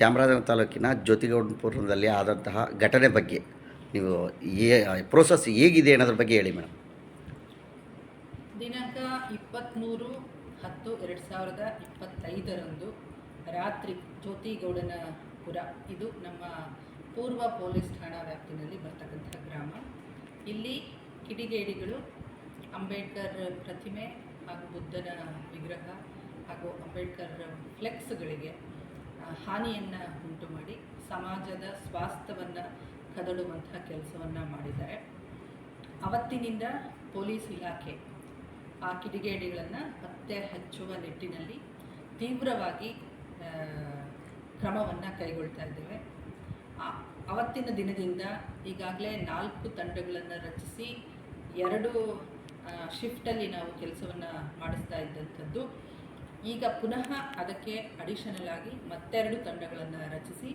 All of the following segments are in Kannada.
ಚಾಮರಾಜನಗರ ತಾಲೂಕಿನ ಜ್ಯೋತಿಗೌಡಪುರದಲ್ಲಿ ಆದಂತಹ ಘಟನೆ ಬಗ್ಗೆ ನೀವು ಏ ಪ್ರೋಸೆಸ್ ಹೇಗಿದೆ ಅನ್ನೋದ್ರ ಬಗ್ಗೆ ಹೇಳಿ ಮೇಡಮ್. ದಿನಾಂಕ ಇಪ್ಪತ್ತ್ಮೂರು ಹತ್ತು ಎರಡು ಸಾವಿರದ ಇಪ್ಪತ್ತೈದರಂದು ರಾತ್ರಿ ಜ್ಯೋತಿಗೌಡನ ಪುರ ಇದು ನಮ್ಮ ಪೂರ್ವ ಪೊಲೀಸ್ ಠಾಣಾ ವ್ಯಾಪ್ತಿನಲ್ಲಿ ಬರ್ತಕ್ಕಂಥ ಗ್ರಾಮ. ಇಲ್ಲಿ ಕಿಡಿಗೇಡಿಗಳು ಅಂಬೇಡ್ಕರ್ ಪ್ರತಿಮೆ ಹಾಗೂ ಬುದ್ಧನ ವಿಗ್ರಹ ಹಾಗೂ ಅಂಬೇಡ್ಕರ್ ಫ್ಲೆಕ್ಸ್ಗಳಿಗೆ ಹಾನಿಯನ್ನು ಉಂಟು ಮಾಡಿ ಸಮಾಜದ ಸ್ವಾಸ್ಥ್ಯವನ್ನು ಕದಡುವಂತಹ ಕೆಲಸವನ್ನು ಮಾಡಿದ್ದಾರೆ. ಅವತ್ತಿನಿಂದ ಪೊಲೀಸ್ ಇಲಾಖೆ ಆ ಕಿಡಿಗೇಡಿಗಳನ್ನು ಪತ್ತೆ ಹಚ್ಚುವ ನಿಟ್ಟಿನಲ್ಲಿ ತೀವ್ರವಾಗಿ ಕ್ರಮವನ್ನು ಕೈಗೊಳ್ತಾ ಇದ್ದೇವೆ. ಅವತ್ತಿನ ದಿನದಿಂದ ಈಗಾಗಲೇ ನಾಲ್ಕು ತಂಡಗಳನ್ನು ರಚಿಸಿ ಎರಡು ಶಿಫ್ಟಲ್ಲಿ ನಾವು ಕೆಲಸವನ್ನು ಮಾಡಿಸ್ತಾ ಇದ್ದಂಥದ್ದು ಈಗ ಪುನಃ ಅದಕ್ಕೆ ಅಡಿಷನಲ್ ಆಗಿ ಮತ್ತೆರಡು ತಂಡಗಳನ್ನು ರಚಿಸಿ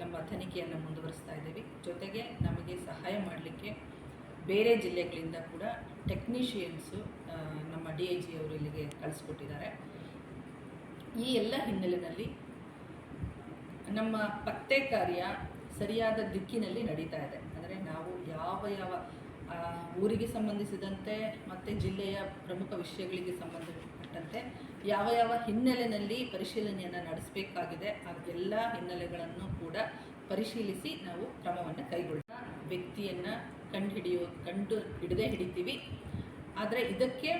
ನಮ್ಮ ತನಿಖೆಯನ್ನು ಮುಂದುವರಿಸ್ತಾ ಇದ್ದೀವಿ. ಜೊತೆಗೆ ನಮಗೆ ಸಹಾಯ ಮಾಡಲಿಕ್ಕೆ ಬೇರೆ ಜಿಲ್ಲೆಗಳಿಂದ ಕೂಡ ಟೆಕ್ನಿಷಿಯನ್ಸು ನಮ್ಮ ಡಿ ಐ ಜಿ ಅವರು ಇಲ್ಲಿಗೆ ಕಳಿಸ್ಕೊಟ್ಟಿದ್ದಾರೆ. ಈ ಎಲ್ಲ ಹಿನ್ನೆಲೆಯಲ್ಲಿ ನಮ್ಮ ಪತ್ತೆ ಕಾರ್ಯ ಸರಿಯಾದ ದಿಕ್ಕಿನಲ್ಲಿ ನಡೀತಾ ಇದೆ. ಅಂದರೆ ನಾವು ಯಾವ ಯಾವ ಊರಿಗೆ ಸಂಬಂಧಿಸಿದಂತೆ ಮತ್ತು ಜಿಲ್ಲೆಯ ಪ್ರಮುಖ ವಿಷಯಗಳಿಗೆ ಸಂಬಂಧಪಟ್ಟಂತೆ ಯಾವ ಯಾವ ಹಿನ್ನೆಲೆಯಲ್ಲಿ ಪರಿಶೀಲನೆಯನ್ನು ನಡೆಸಬೇಕಾಗಿದೆ, ಆ ಎಲ್ಲ ಹಿನ್ನೆಲೆಗಳನ್ನು ಕೂಡ ಪರಿಶೀಲಿಸಿ ನಾವು ಕ್ರಮವನ್ನು ಕೈಗೊಳ್ಳ, ವ್ಯಕ್ತಿಯನ್ನು ಕಂಡು ಹಿಡಿಯೋ, ಕಂಡು ಹಿಡದೆ ಹಿಡಿತೀವಿ. ಆದರೆ ಇದಕ್ಕೆ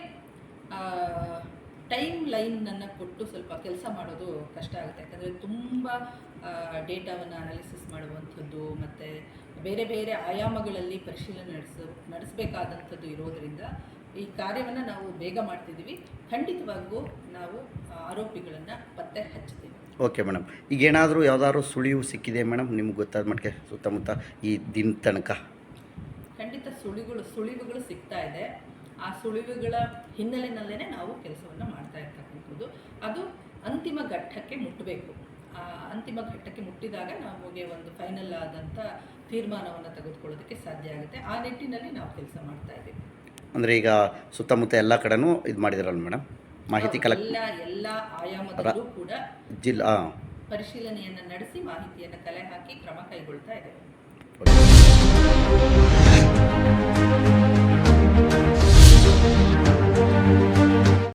ಟೈಮ್ ಲೈನನ್ನು ಕೊಟ್ಟು ಸ್ವಲ್ಪ ಕೆಲಸ ಮಾಡೋದು ಕಷ್ಟ ಆಗುತ್ತೆ. ಯಾಕಂದರೆ ತುಂಬ ಡೇಟಾವನ್ನು ಅನಾಲಿಸಿಸ್ ಮಾಡುವಂಥದ್ದು ಮತ್ತು ಬೇರೆ ಬೇರೆ ಆಯಾಮಗಳಲ್ಲಿ ಪರಿಶೀಲನೆ ನಡೆಸ ನಡೆಸಬೇಕಾದಂಥದ್ದು ಇರೋದರಿಂದ ಈ ಕಾರ್ಯವನ್ನು ನಾವು ಬೇಗ ಮಾಡ್ತಿದ್ದೀವಿ. ಖಂಡಿತವಾಗೂ ನಾವು ಆರೋಪಿಗಳನ್ನು ಪತ್ತೆ ಹಚ್ಚುತ್ತೇವೆ. ಓಕೆ ಮೇಡಮ್ ಈಗ ಏನಾದರೂ ಯಾವುದಾದ್ರು ಸುಳಿವು ಸಿಕ್ಕಿದೆ ಮೇಡಮ್ ನಿಮ್ಗೆ ಗೊತ್ತಾದ ಮಟ್ಟಿಗೆ ಸುತ್ತಮುತ್ತ ಈ ದಿನ ತನಕ? ಖಂಡಿತ ಸುಳಿಗಳು ಸುಳಿವುಗಳು ಸಿಗ್ತಾ ಇದೆ. ಆ ಸುಳಿವುಗಳ ಹಿನ್ನೆಲೆಯಲ್ಲೇ ನಾವು ಕೆಲಸವನ್ನು ಮಾಡ್ತಾ ಇರ್ತಕ್ಕಂಥದ್ದು. ಅದು ಅಂತಿಮ ಘಟ್ಟಕ್ಕೆ ಮುಟ್ಟಬೇಕು ಆ ಅಂತಿಮ ಘಟ್ಟಕ್ಕೆ ಮುಟ್ಟಿದಾಗ ನಮಗೆ ಒಂದು ಫೈನಲ್ ಆದಂಥ ತೀರ್ಮಾನವನ್ನು ತೆಗೆದುಕೊಳ್ಳೋದಕ್ಕೆ ಸಾಧ್ಯ ಆಗುತ್ತೆ. ಆ ನಿಟ್ಟಿನಲ್ಲಿ ನಾವು ಕೆಲಸ ಮಾಡ್ತಾ ಇದ್ದೀವಿ. ಅಂದರೆ ಈಗ ಸುತ್ತಮುತ್ತ ಎಲ್ಲ ಕಡೆನೂ ಇದು ಮಾಡಿದಾರಲ್ಲ ಮೇಡಮ್ ಮಾಹಿತಿ ಕಲೆ ಎಲ್ಲ ಎಲ್ಲ ಆಯಾಮದಲ್ಲೂ ಕೂಡ ಜಿಲ್ಲಾ ಪರಿಶೀಲನೆಯನ್ನು ನಡೆಸಿ ಮಾಹಿತಿಯನ್ನು ಕಲೆ ಹಾಕಿ ಕ್ರಮ ಕೈಗೊಳ್ತಾ ಇದ್ದೇವೆ.